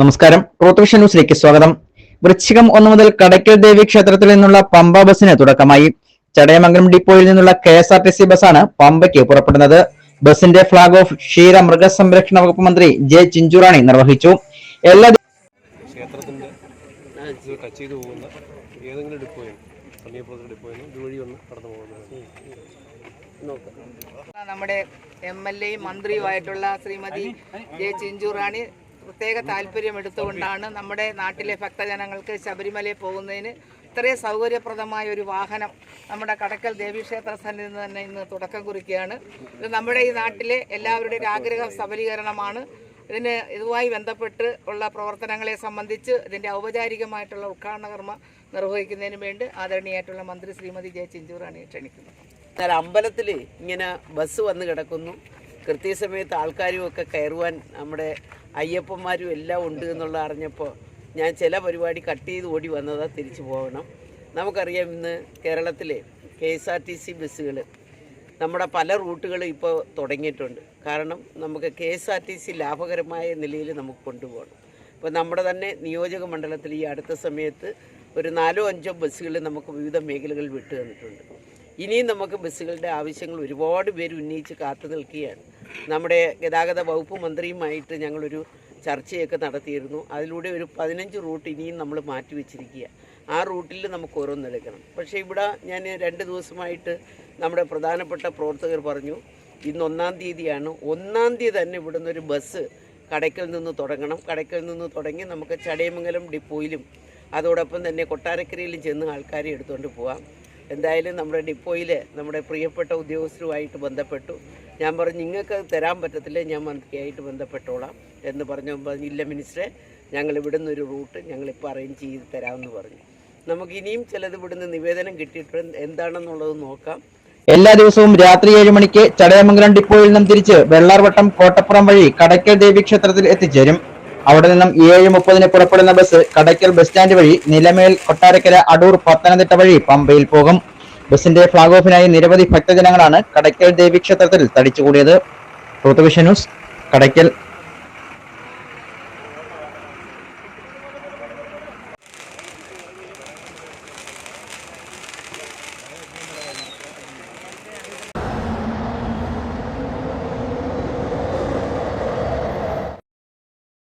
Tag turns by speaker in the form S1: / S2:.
S1: നമസ്കാരം. പ്രോത്തുവിഷൻ ന്യൂസിലേക്ക് സ്വാഗതം. വൃശ്ചികം ഒന്നു മുതൽ കടയ്ക്കൽ ദേവി ക്ഷേത്രത്തിൽ നിന്നുള്ള പമ്പ ബസിന് തുടക്കമായി. ചടയമംഗലം ഡിപ്പോയിൽ നിന്നുള്ള K S R T C ബസ്സാണ് പമ്പയ്ക്ക് പുറപ്പെടുന്നത്. ബസിന്റെ ഫ്ളാഗ് ഓഫ് ക്ഷീര മൃഗസംരക്ഷണ വകുപ്പ് മന്ത്രി ജെ ചിഞ്ചുറാണി നിർവഹിച്ചു. എല്ലാ
S2: ടച്ച് ചെയ്തു പോകുന്ന ഏതെങ്കിലും ഡിപ്പോയിൽ ഒന്ന് കടന്നു പോകുന്നത്.
S3: നമ്മുടെ എം എൽ എയും മന്ത്രിയുമായിട്ടുള്ള ശ്രീമതി ജെ ചിഞ്ചുറാണി പ്രത്യേക താല്പര്യം എടുത്തുകൊണ്ടാണ് നമ്മുടെ നാട്ടിലെ ഭക്തജനങ്ങൾക്ക് ശബരിമലയിൽ പോകുന്നതിന് ഇത്രയും സൗകര്യപ്രദമായ ഒരു വാഹനം നമ്മുടെ കടക്കൽ ദേവീക്ഷേത്ര സന്നിധി നിന്ന് തന്നെ ഇന്ന് തുടക്കം കുറിക്കുകയാണ്. ഇത് നമ്മുടെ ഈ നാട്ടിലെ എല്ലാവരുടെയും ആഗ്രഹ സബലീകരണമാണ്. ഇതിന് ഇതുമായി ബന്ധപ്പെട്ട് ഉള്ള പ്രവർത്തനങ്ങളെ സംബന്ധിച്ച് ഇതിന്റെ ഔപചാരികമായിട്ടുള്ള ഉദ്ഘാടന കർമ്മ നിർവഹിക്കുന്നതിന് വേണ്ടി ആദരണീയായിട്ടുള്ള മന്ത്രി ശ്രീമതി ജയ ചിഞ്ചൂറാണ്
S4: ക്ഷണിക്കുന്നത്. അമ്പലത്തിൽ ഇങ്ങനെ ബസ് വന്ന് കിടക്കുന്നു. കൃത്യസമയത്ത് ആൾക്കാരും ഒക്കെ കയറുവാൻ നമ്മുടെ അയ്യപ്പന്മാരും എല്ലാം ഉണ്ട് എന്നുള്ള അറിഞ്ഞപ്പോൾ ഞാൻ ചില പരിപാടി കട്ട് ചെയ്ത് ഓടി വന്നതാണ് തിരിച്ചു പോകണം. നമുക്കറിയാം ഇന്ന് കേരളത്തിലെ K S R T C ബസ്സുകൾ നമ്മുടെ പല റൂട്ടുകളും ഇപ്പോൾ തുടങ്ങിയിട്ടുണ്ട്. കാരണം നമുക്ക് K S R T C ലാഭകരമായ നിലയിൽ നമുക്ക് കൊണ്ടുപോകണം. ഇപ്പോൾ നമ്മുടെ തന്നെ നിയോജക മണ്ഡലത്തിൽ ഈ അടുത്ത സമയത്ത് ഒരു നാലോ അഞ്ചോ ബസ്സുകൾ നമുക്ക് വിവിധ മേഖലകളിൽ വിട്ടു തന്നിട്ടുണ്ട്. ഇനിയും നമുക്ക് ബസ്സുകളുടെ ആവശ്യങ്ങൾ ഒരുപാട് പേര് ഉന്നയിച്ച് കാത്തു നിൽക്കുകയാണ്. നമ്മുടെ ഗതാഗത വകുപ്പ് മന്ത്രിയുമായിട്ട് ഞങ്ങളൊരു ചർച്ചയൊക്കെ നടത്തിയിരുന്നു. അതിലൂടെ ഒരു പതിനഞ്ച് റൂട്ട് ഇനിയും നമ്മൾ മാറ്റി വെച്ചിരിക്കുക. ആ റൂട്ടിൽ നമുക്ക് ഓരോന്നെടുക്കണം പക്ഷേ ഇവിടെ ഞാൻ രണ്ട് ദിവസമായിട്ട് നമ്മുടെ പ്രധാനപ്പെട്ട പ്രവർത്തകർ പറഞ്ഞു ഇന്ന് ഒന്നാം തീയതിയാണ്. ഒന്നാം തീയതി തന്നെ ഇവിടുന്ന് ഒരു ബസ് കടയ്ക്കൽ നിന്ന് തുടങ്ങണം. കടയ്ക്കൽ നിന്ന് തുടങ്ങി നമുക്ക് ചടയമംഗലം ഡിപ്പോയിലും അതോടൊപ്പം തന്നെ കൊട്ടാരക്കരയിലും ചെന്ന് ആൾക്കാരെ എടുത്തുകൊണ്ട് പോവാം. എന്തായാലും നമ്മുടെ ഡിപ്പോയിൽ നമ്മുടെ പ്രിയപ്പെട്ട ഉദ്യോഗസ്ഥരുമായിട്ട് ബന്ധപ്പെട്ടു. ഞാൻ പറഞ്ഞു നിങ്ങൾക്ക് തരാൻ പറ്റത്തില്ല ഞാൻ മന്ത്രിയായിട്ട് ബന്ധപ്പെട്ടോളാം എന്ന് പറഞ്ഞു. ഇല്ല മിനിസ്റ്ററെ ഞങ്ങൾ ഇവിടുന്ന് ഒരു റൂട്ട് ഞങ്ങളിപ്പോൾ അറേഞ്ച് ചെയ്ത് തരാമെന്ന് പറഞ്ഞു. നമുക്ക് ഇനിയും ചിലത് ഇവിടുന്ന് നിവേദനം കിട്ടിയിട്ടുണ്ട് എന്താണെന്നുള്ളത് നോക്കാം.
S1: എല്ലാ ദിവസവും രാത്രി ഏഴ് മണിക്ക് ചടയമംഗലം ഡിപ്പോയിൽ നിന്നും തിരിച്ച് വെള്ളാർവട്ടം കോട്ടപ്പുറം വഴി കടയ്ക്കൽ ദേവി ക്ഷേത്രത്തിൽ എത്തിച്ചേരും. അവിടെ നിന്നും ഏഴ് മുപ്പതിന് പുറപ്പെടുന്ന ബസ് കടയ്ക്കൽ ബസ് സ്റ്റാൻഡ് വഴി നിലമേൽ കൊട്ടാരക്കര അടൂർ പത്തനംതിട്ട വഴി പമ്പയിൽ പോകും. ബസിന്റെ ഫ്ളാഗ് ഓഫിനായി നിരവധി ഭക്തജനങ്ങളാണ് കടയ്ക്കൽ ദേവീക്ഷേത്രത്തിൽ തടിച്ചുകൂടിയത്. ന്യൂസ് കടയ്ക്കൽ.